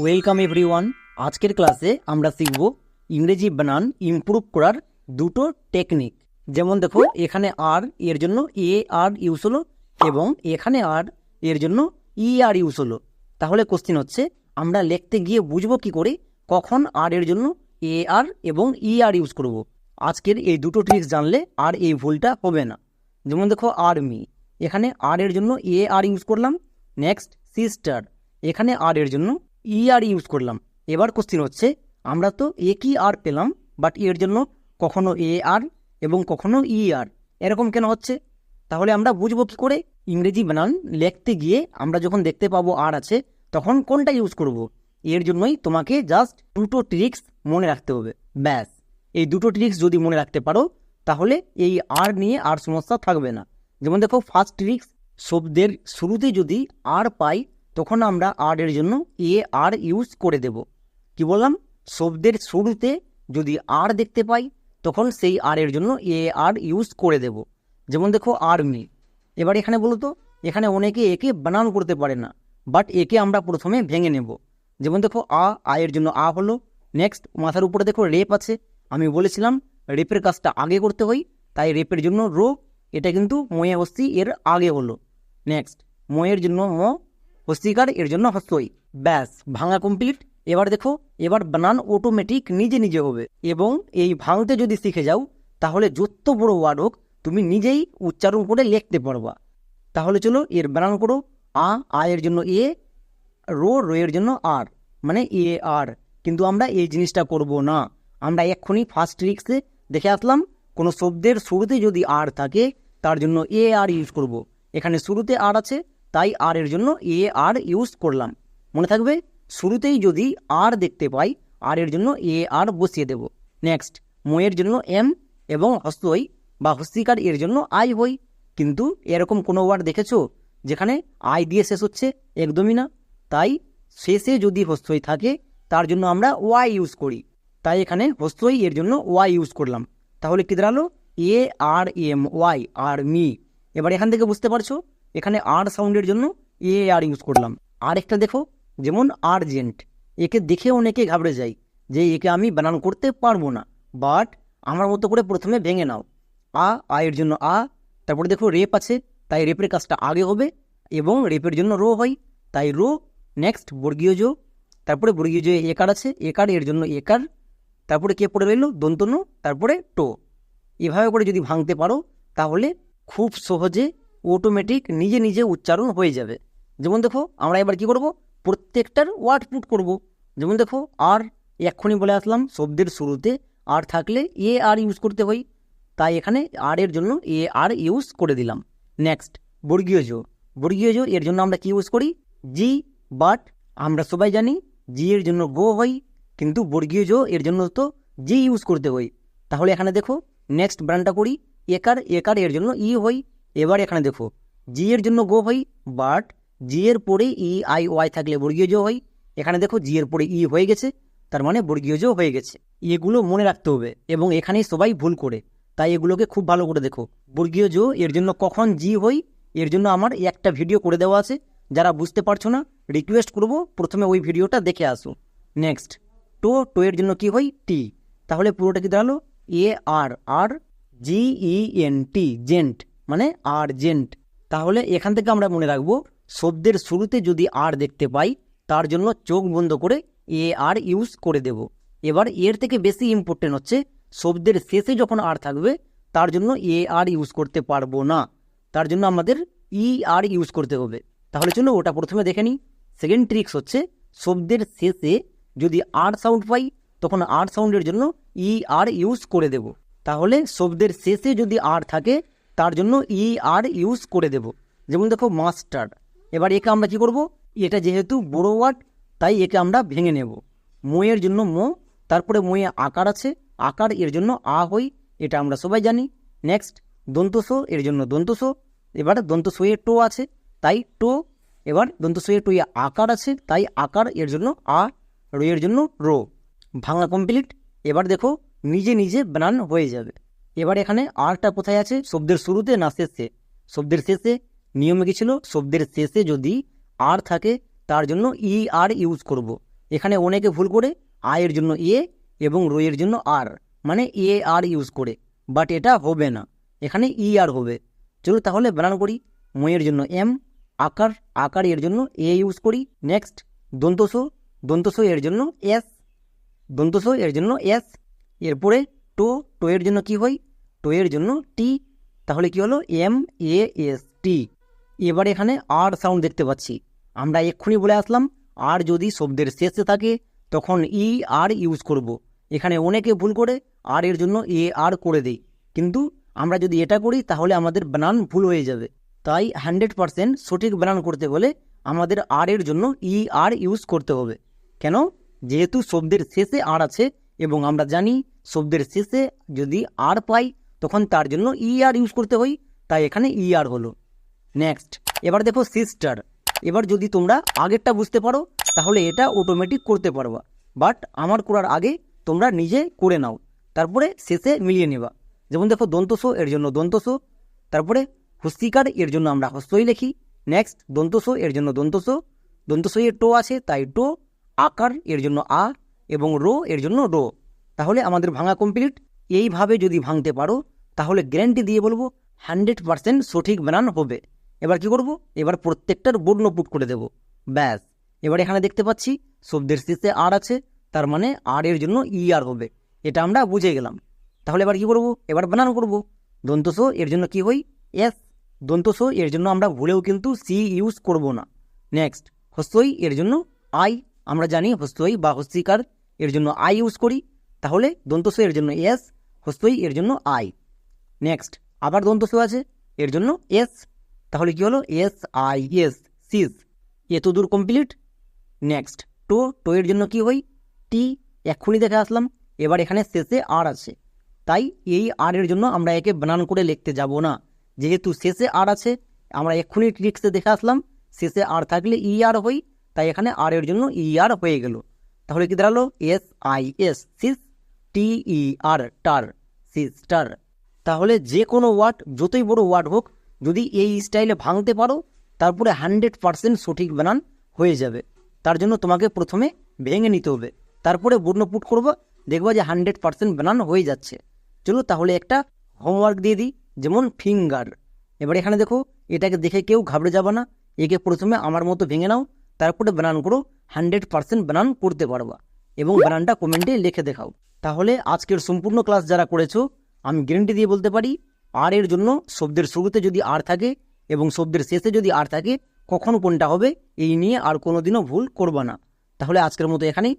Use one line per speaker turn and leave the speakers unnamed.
Welcome everyone আজকের ক্লাসে আমরা শিখব ইংরেজি বানান ইমপ্রুভ করার দুটো টেকনিক যেমন দেখো, এখানে আর, এর জন্য এ আর ইউজ হলো, এবং এখানে আর, এর জন্য ই আর ইউজ হলো। তাহলে কোশ্চিন হচ্ছে, আমরা লিখতে গিয়ে বুঝব কি করে, কখন আর এর জন্য এ আর এবং ই আর ইউজ করব। আজকের এই দুটো ট্রিক্স জানলে আর এই ভুলটা হবে না। যেমন দেখো আর্মি এখানে আর এর জন্য এ আর ইউজ করলাম নেক্সট সিস্টার এখানে আর এর জন্য ই আর ইউজ করলাম। এবার কোশ্চিন হচ্ছে, আমরা তো একই আর পেলাম বাট এর জন্য কখনো এ আর এবং কখনো ই আর এরকম কেন হচ্ছে? তাহলে আমরা বুঝব কি করে? ইংরেজি বানান লিখতে গিয়ে আমরা যখন দেখতে পাবো আর আছে, তখন কোনটা ইউজ করব। এর জন্যই তোমাকে জাস্ট দুটো ট্রিক্স মনে রাখতে হবে। ব্যাস। এই দুটো ট্রিক্স যদি মনে রাখতে পারো, তাহলে এই আর নিয়ে আর সমস্যা থাকবে না। যেমন দেখো ফার্স্ট ট্রিক্স শব্দের শুরুতে যদি আর পাই তখন আমরা আর এর জন্য এ আর ইউজ করে দেব। কি বললাম? শব্দের শুরুতে যদি আর দেখতে পাই, তখন সেই আর এর জন্য এ আর ইউজ করে দেব। যেমন দেখো আর্মি এবার এখানে বলো তো, এখানে অনেকে একে বানান করতে পারে না বাট একে আমরা প্রথমে ভেঙে নেব। যেমন দেখো, আ আয়ের জন্য আ হলো। নেক্সট মাথার উপরে দেখো রেপ আছে। আমি বলেছিলাম রেপের কাজটা আগে করতে হয়, তাই রেপের জন্য রো এটা কিন্তু ময়ে হস্তি এর আগে হলো। নেক্সট ময়ের জন্য ম হস্তিকার এর জন্য হস্তই ব্যাস, ভাঙা কমপ্লিট এবার দেখো, এবার বানান অটোমেটিক নিজে নিজে হবে। এবং এই ভাঙতে যদি শিখে যাও, তাহলে যত বড় ওয়ার্ড হোক, তুমি নিজেই উচ্চারণ করে লিখতে পারবা। তাহলে চলো, এর বানান করো। আ আয়ের জন্য এ, রো রো এর জন্য আর মানে এ, আর। কিন্তু আমরা এই জিনিসটা করব না। আমরা এক্ষুনি ফার্স্ট ট্রিক্সে দেখে আসলাম, কোনো শব্দের শুরুতে যদি আর থাকে, তার জন্য এ, আর ইউজ করব। এখানে শুরুতে আর আছে তাই আর এর জন্য এ আর ইউজ করলাম। মনে থাকবে, শুরুতেই যদি আর দেখতে পাই আর এর জন্য এ আর বসিয়ে দেব। নেক্সট ময়ের জন্য এম এবং হস্তই বা হস্তিকার এর জন্য আই হই। কিন্তু এরকম কোনো ওয়ার্ড দেখেছ, যেখানে আই দিয়ে শেষ হচ্ছে? একদমই না। তাই শেষে যদি হস্তই থাকে, তার জন্য আমরা ওয়াই ইউজ করি। তাই এখানে হস্তই এর জন্য ওয়াই ইউজ করলাম। তাহলে কি দাঁড়াল? A R M Y R me এবার এখান থেকে বুঝতে পারছ? এখানে আর সাউন্ডের জন্য এ আর ইউজ করলাম। আর একটা দেখো, যেমন আর্জেন্ট একে দেখে অনেকে ঘাবড়ে যায় যে একে আমি বানান করতে পারব না। বাট আমার মতো করে প্রথমে ভেঙে নাও। আ আয়ের জন্য আ, তারপরে দেখো রেপ আছে, তাই রেপের কাজটা আগে হবে এবং রেপের জন্য রো হয়। তাই রো নেক্সট বর্গীয় জো তারপরে বর্গীয় জো একার আছে একার এর জন্য একার তারপরে কে পড়ে রইল দন্তন্য তারপরে টো। এভাবে করে যদি ভাঙতে পারো, তাহলে খুব সহজে অটোমেটিক নিজে নিজে উচ্চারণ হয়ে যাবে। যেমন দেখো, আমরা এবার কি করব? প্রত্যেকটার ওয়ার্ড পুট করব। যেমন দেখো, আর এক্ষুনি বলে আসলাম, শব্দের শুরুতে আর থাকলে এ আর ইউজ করতে হয়। তাই এখানে আর এর জন্য এ আর ইউজ করে দিলাম। নেক্সট বর্গীয় জো বর্গীয় জো এর জন্য আমরা কি ইউজ করি? জি বাট আমরা সবাই জানি জি এর জন্য গো হয়, কিন্তু বর্গীয় জো এর জন্য তো জি ইউজ করতে হয়। তাহলে এখানে দেখো নেক্সট ব্র্যান্ডটা করি। একার একার এর জন্য ই হই এবার এখানে দেখো জি এর জন্য গো হয় বাট জি এর পরে ই আই ওয়াই থাকলে বর্গীয় জো হয়। এখানে দেখো জি এর পরে ই হয়ে গেছে, তার মানে বর্গীয় জো হয়ে গেছে। এগুলো মনে রাখতে হবে, এবং এখানেই সবাই ভুল করে। তাই এগুলোকে খুব ভালো করে দেখো বর্গীয় জো এর জন্য কখন জি হই এর জন্য আমার একটা ভিডিও করে দেওয়া আছে। যারা বুঝতে পারছ না রিকোয়েস্ট করব, প্রথমে ওই ভিডিওটা দেখে আসো। নেক্সট টো টো এর জন্য কি হয় টি তাহলে পুরোটা কি দাঁড়াল? A R R G E N T gent মানে আর্জেন্ট তাহলে এখান থেকে আমরা মনে রাখব, শব্দের শুরুতে যদি আর দেখতে পাই, তার জন্য চোখ বন্ধ করে এ আর ইউজ করে দেব। এবার এর থেকে বেশি ইম্পর্টেন্ট হচ্ছে, শব্দের শেষে যখন আর থাকবে, তার জন্য এ আর ইউজ করতে পারব না। তার জন্য আমাদের ই আর ইউজ করতে হবে। তাহলে চলো ওটা প্রথমে দেখে নিই। সেকেন্ড ট্রিক্স হচ্ছে, শব্দের শেষে যদি আর সাউন্ড পাই, তখন আর সাউন্ডের জন্য ই আর ইউজ করে দেব। তাহলে শব্দের শেষে যদি আর থাকে তার জন্য ই আর ইউজ করে দেব। যেমন দেখো মাস্টার এবার একে আমরা কি করব? এটা যেহেতু বড়ো ওয়ার্ড তাই একে আমরা ভেঙে নেব। ময়ের জন্য মো, তারপরে ময়ে আকার আছে। আকার এর জন্য আ হই, এটা আমরা সবাই জানি। নেক্সট দন্তসো এর জন্য দন্তসো এবার দন্তসইয়ে টো আছে, তাই টো। এবার দন্তসইয়ে টো আকার আছে, তাই আকার এর জন্য আ, রো এর জন্য রো। ভাঙা কমপ্লিট এবার দেখো, নিজে নিজে বানান হয়ে যাবে। এবার এখানে আরটা কোথায় আছে? শব্দের শুরুতে না শেষে? শব্দের শেষে নিয়মে কি ছিল? শব্দের শেষে যদি আর থাকে, তার জন্য ই আর ইউজ করব। এখানে অনেকে ভুল করে, আয়ের জন্য এ এবং রোয়ের জন্য আর মানে এ আর ইউজ করে। বাট এটা হবে না। এখানে ই আর হবে। চলো তাহলে বানান করি। ময়ের জন্য এম, আকার আকার এর জন্য এ ইউজ করি। নেক্সট দন্তস দন্তস এর জন্য এস দন্তস এর জন্য এস। এরপরে টো টো এর জন্য কি হয়? টো এর জন্য টি তাহলে কি হলো? এম এ এস টি এবার এখানে আর সাউন্ড দেখতে পাচ্ছি। আমরা এক্ষুনি বলে আসলাম আর যদি শব্দের শেষে থাকে, তখন ই আর ইউজ করব। এখানে অনেকে ভুল করে আর এর জন্য এ আর করে দেই। কিন্তু আমরা যদি এটা করি, তাহলে আমাদের বানান ভুল হয়ে যাবে। তাই হান্ড্রেড পারসেন্ট সঠিক বানান করতে হলে আমাদের আর এর জন্য ই আর ইউজ করতে হবে। কেন? যেহেতু শব্দের শেষে আর আছে, এবং আমরা জানি শব্দের শেষে যদি আর পাই তখন তার জন্য ই আর ইউজ করতে হয় তাই এখানে ই আর হলো। নেক্সট এবার দেখো সিস্টার এবার যদি তোমরা আগেরটা বুঝতে পারো, তাহলে এটা অটোমেটিক করতে পারবা। বাট আমার করার আগে তোমরা নিজে করে নাও। তারপরে শেষে মিলিয়ে নেবা। যেমন দেখো দন্তস এর জন্য দন্তস তারপরে হস্তিকার এর জন্য আমরা হস্তই লিখি। নেক্সট দন্তস এর জন্য দন্তস দন্তসই এর টো আছে, তাই টো। আকার এর জন্য আ এবং রো এর জন্য রো। তাহলে আমাদের ভাঙা কমপ্লিট এইভাবে যদি ভাঙতে পারো, তাহলে গ্যারান্টি দিয়ে বলব হান্ড্রেড পার্সেন্ট সঠিক বানান হবে। এবার কি করব? এবার প্রত্যেকটার বর্ণ পুট করে দেব। ব্যাস। এবার এখানে দেখতে পাচ্ছি, শব্দের শেষে আর আছে, তার মানে আর এর জন্য ই আর হবে। এটা আমরা বুঝে গেলাম। তাহলে এবার কি করব? এবার বানান করব। দন্তস এর জন্য কি হই? এস দন্তস এর জন্য আমরা ভুলেও কিন্তু সি ইউজ করব না। নেক্সট হস্তই এর জন্য আই আমরা জানি হস্তই বা হস্তিকার এর জন্য আই ইউজ করি। তাহলে দন্তস এর জন্য এস হস্তই এর জন্য আই। নেক্সট আবার দন্তস আছে? এর জন্য এস। তাহলে কি হলো? S, I, S, sis. এত দূর কমপ্লিট নেক্সট টো টো এর জন্য কি হই? টি, এক্ষুনি দেখে আসলাম। এবার এখানে শেষে আর আছে। তাই এই আর এর জন্য আমরা একে বানান করে লিখতে যাব না। যেহেতু শেষে আর আছে, আমরা এক্ষুনি ট্রিক্সে দেখে আসলাম। শেষে আর থাকলে ই আর হই, তাই এখানে আর এর জন্য ই আর হয়ে গেল। তাহলে কি দাঁড়াল? S, I, S, sis. T E R ter sister তাহলে যে কোনো ওয়ার্ড যতই বড় ওয়ার্ড হোক, যদি এই স্টাইলে ভাঙতে পারো, তারপরে হান্ড্রেড পারসেন্ট সঠিক বানান হয়ে যাবে। তার জন্য তোমাকে প্রথমে ভেঙে নিতে হবে। তারপরে বর্ণ পুট করব, দেখবা যে হান্ড্রেড পারসেন্ট বানান হয়ে যাচ্ছে। চলো তাহলে একটা হোমওয়ার্ক দিয়ে দিই, যেমন ফিঙ্গার এবার এখানে দেখো, এটাকে দেখে কেউ ঘাবড়ে যাবে না। একে প্রথমে আমার মতো ভেঙে নাও, তারপরে বানান করো হান্ড্রেড পারসেন্ট বানান করতে পারবা। এবং বানানটা কমেন্টে লিখে দেখাও। তাহলে আজকের সম্পূর্ণ ক্লাস যারা করেছ, আমি গ্যারেন্টি দিয়ে বলতে পারি আর এর জন্য শব্দের শুরুতে যদি আর থাকে এবং শব্দের শেষে যদি আর থাকে, কখন কোনটা হবে? এই নিয়ে আর কোনোদিনও ভুল করবা না। তাহলে আজকের মতো এখানেই।